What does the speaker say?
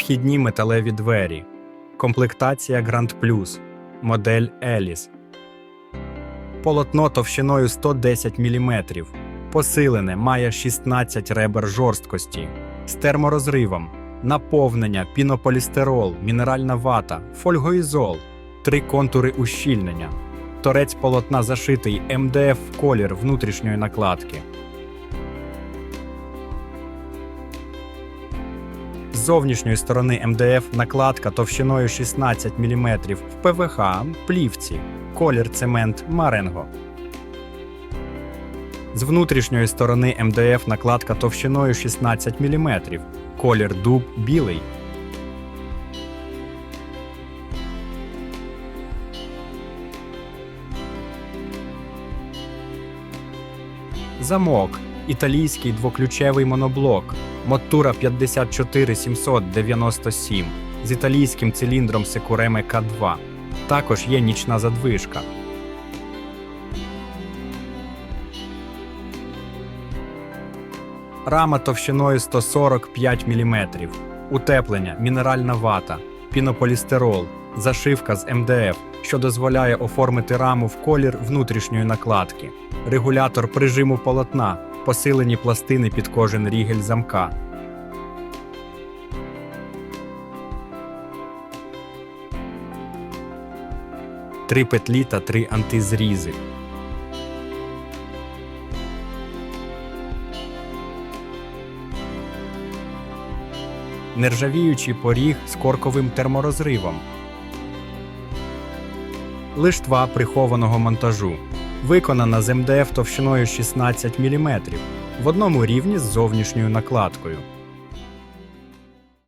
Вхідні металеві двері. Комплектація Grand Plus. Модель Еліс. Полотно товщиною 110 мм. Посилене має 16 ребер жорсткості. З терморозривом. Наповнення, пінополістирол, мінеральна вата, фольгоізол, три контури ущільнення. Торець полотна зашитий МДФ колір внутрішньої накладки. Зовнішньої сторони МДФ накладка товщиною 16 мм в ПВХ плівці, колір цемент Маренго. З внутрішньої сторони МДФ накладка товщиною 16 мм, колір дуб білий. Замок. Італійський двоключевий моноблок. Мотура 54797 з італійським циліндром Секуреме К2. Також є нічна задвижка. Рама товщиною 145 мм. Утеплення, мінеральна вата, пінополістирол, зашивка з МДФ, що дозволяє оформити раму в колір внутрішньої накладки, регулятор прижиму полотна, посилені пластини під кожен рігель замка. Три петлі та три антизрізи. Нержавіючий поріг з корковим терморозривом. Лиштва прихованого монтажу. Виконана з МДФ товщиною 16 мм в одному рівні з зовнішньою накладкою.